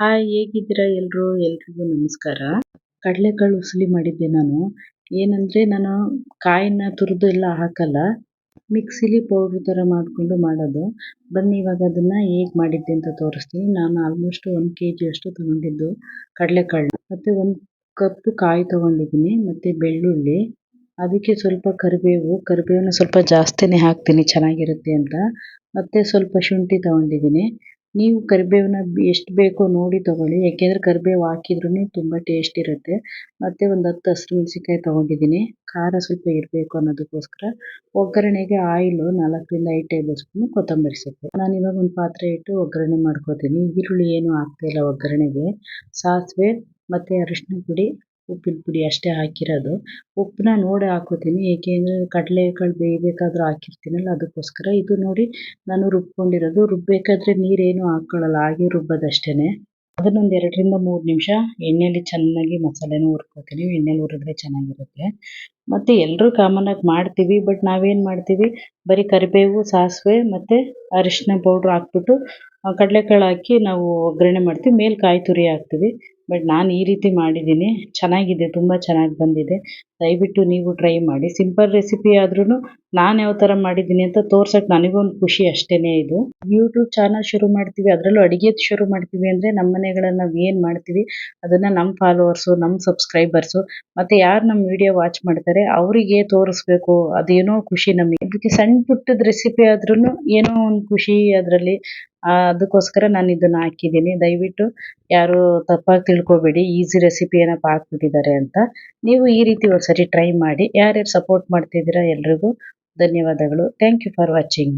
Hi, ಹೇಗಿದ್ದೀರಾ ಎಲ್ರು? ಎಲ್ರಿಗೂ ನಮಸ್ಕಾರ. ಕಡಲೆಕಾಳು ಉಸಲಿ ಮಾಡಿದ್ದೆ ನಾನು. ಏನಂದರೆ ನಾನು ಕಾಯಿನ ತುರಿದು ಎಲ್ಲ ಹಾಕಲ್ಲ. ಮಿಕ್ಸಿಲಿ ಪೌಡ್ರ್ ಥರ ಮಾಡಿಕೊಂಡು ಮಾಡೋದು. ಬನ್ನಿ, ಇವಾಗ ಅದನ್ನು ಹೇಗೆ ಮಾಡಿದ್ದೆ ಅಂತ ತೋರಿಸ್ತೀನಿ. ನಾನು ಆಲ್ಮೋಸ್ಟ್ ಒಂದು ಕೆ ಜಿಯಷ್ಟು ತೊಗೊಂಡಿದ್ದು ಕಡಲೆಕಾಳು. ಮತ್ತು ಒಂದು ಕಪ್ ಕಾಯಿ ತೊಗೊಂಡಿದ್ದೀನಿ, ಮತ್ತು ಬೆಳ್ಳುಳ್ಳಿ. ಅದಕ್ಕೆ ಸ್ವಲ್ಪ ಕರಿಬೇವು. ಕರಿಬೇವನ್ನ ಸ್ವಲ್ಪ ಜಾಸ್ತಿನೇ ಹಾಕ್ತೀನಿ, ಚೆನ್ನಾಗಿರುತ್ತೆ ಅಂತ. ಮತ್ತು ಸ್ವಲ್ಪ ಶುಂಠಿ ತೊಗೊಂಡಿದ್ದೀನಿ. ನೀವು ಕರಿಬೇವಿನ ಎಷ್ಟು ಬೇಕೋ ನೋಡಿ ತಗೊಳ್ಳಿ. ಯಾಕೆಂದ್ರೆ ಕರಿಬೇವು ಹಾಕಿದ್ರೂ ತುಂಬ ಟೇಸ್ಟ್ ಇರುತ್ತೆ. ಮತ್ತೆ ಒಂದು ಹತ್ತು ಹಸಿರು ಮೆಣಸಿನ್ಕಾಯಿ ತಗೊಂಡಿದ್ದೀನಿ. ಖಾರ ಸ್ವಲ್ಪ ಇರಬೇಕು ಅನ್ನೋದಕ್ಕೋಸ್ಕರ. ಒಗ್ಗರಣೆಗೆ ಆಯಿಲು ನಾಲ್ಕರಿಂದ ಐದು ಟೇಬಲ್ ಸ್ಪೂನು ಕೊತ್ತಂಬರಿ ಸೊಪ್ಪು. ನಾನು ಇವಾಗ ಒಂದು ಪಾತ್ರೆ ಇಟ್ಟು ಒಗ್ಗರಣೆ ಮಾಡ್ಕೋತೀನಿ. ಈರುಳ್ಳಿ ಏನು ಹಾಕ್ತಾಯಿಲ್ಲ ಒಗ್ಗರಣೆಗೆ. ಸಾಸಿವೆ ಮತ್ತು ಅರಿಶಿನ ಪುಡಿ ಉಪ್ಪಿನ ಪುಡಿ ಅಷ್ಟೇ ಹಾಕಿರೋದು. ಉಪ್ಪನ್ನ ನೋಡಿ ಹಾಕೋತೀನಿ. ಏಕೆಂದರೆ ಕಡಲೆಕಾಳು ಬೇಯಬೇಕಾದ್ರೂ ಹಾಕಿರ್ತೀನಲ್ಲ, ಅದಕ್ಕೋಸ್ಕರ ಇದು ನೋಡಿ ನಾನು ರುಬ್ಕೊಂಡಿರೋದು. ರುಬ್ಬೇಕಾದ್ರೆ ನೀರೇನು ಹಾಕ್ಕೊಳ್ಳಲ್ಲ ಹಾಗೆ ರುಬ್ಬೋದಷ್ಟೇ ಅದನ್ನೊಂದು ಎರಡರಿಂದ ಮೂರು ನಿಮಿಷ ಎಣ್ಣೆಯಲ್ಲಿ ಚೆನ್ನಾಗಿ ಮಸಾಲೆನ ಹುರ್ಕೋತೀನಿ. ಎಣ್ಣೆಲಿ ಹುರಿದ್ರೆ ಚೆನ್ನಾಗಿರುತ್ತೆ. ಮತ್ತು ಎಲ್ಲರೂ ಕಾಮನ್ನಾಗಿ ಮಾಡ್ತೀವಿ, ಬಟ್ ನಾವೇನು ಮಾಡ್ತೀವಿ? ಬರೀ ಕರಿಬೇವು, ಸಾಸಿವೆ ಮತ್ತು ಅರಿಶಿನ ಪೌಡ್ರ್ ಹಾಕ್ಬಿಟ್ಟು ಕಡಲೆಕಾಳು ಹಾಕಿ ನಾವು ಒಗ್ಗರಣೆ ಮಾಡ್ತೀವಿ. ಮೇಲೆ ಕಾಯಿ ತುರಿ ಹಾಕ್ತೀವಿ. ಬಟ್ ನಾನು ಈ ರೀತಿ ಮಾಡಿದ್ದೀನಿ. ಚೆನ್ನಾಗಿದೆ, ತುಂಬ ಚೆನ್ನಾಗಿ ಬಂದಿದೆ. ದಯವಿಟ್ಟು ನೀವು ಟ್ರೈ ಮಾಡಿ. ಸಿಂಪಲ್ ರೆಸಿಪಿ ಆದ್ರೂ ನಾನು ಯಾವ ಥರ ಮಾಡಿದ್ದೀನಿ ಅಂತ ತೋರ್ಸೋಕ್ಕೆ ನನಗೊಂದು ಖುಷಿ ಅಷ್ಟೇ ಇದು. ಯೂಟ್ಯೂಬ್ ಚಾನಲ್ ಶುರು ಮಾಡ್ತೀವಿ. ಅದರಲ್ಲೂ ಅಡುಗೆ ಶುರು ಮಾಡ್ತೀವಿ ಅಂದರೆ ನಮ್ಮ ಮನೆಗಳನ್ನು ನಾವು ಏನು ಮಾಡ್ತೀವಿ, ಅದನ್ನು ನಮ್ಮ ಫಾಲೋವರ್ಸು ನಮ್ಮ ಸಬ್ಸ್ಕ್ರೈಬರ್ಸು ಮತ್ತು ಯಾರು ನಮ್ಮ ವಿಡಿಯೋ ವಾಚ್ ಮಾಡ್ತಾರೆ, ಅವರಿಗೆ ತೋರಿಸ್ಬೇಕು. ಅದೇನೋ ಖುಷಿ ನಮಗೆ. ಅದಕ್ಕೆ ಸಣ್ಣ ಪುಟ್ಟದ ರೆಸಿಪಿ ಆದ್ರೂ ಏನೋ ಒಂದು ಖುಷಿ ಅದರಲ್ಲಿ ಅದಕ್ಕೋಸ್ಕರ ನಾನು ಇದನ್ನ ಹಾಕಿದ್ದೀನಿ. ದಯವಿಟ್ಟು ಯಾರು ತಪ್ಪಾಗಿ ತಿಳ್ಕೊಬೇಡಿ. ಈಸಿ ರೆಸಿಪಿ ಏನಪ್ಪ ಹಾಕ್ಬಿಟ್ಟಿದ್ದಾರೆ ಅಂತ. ನೀವು ಈ ರೀತಿ ಒಂದ್ಸರಿ ಟ್ರೈ ಮಾಡಿ. ಯಾರ್ಯಾರು ಸಪೋರ್ಟ್ ಮಾಡ್ತಿದ್ದೀರಾ ಎಲ್ರಿಗೂ ಧನ್ಯವಾದಗಳು. Thank you for watching.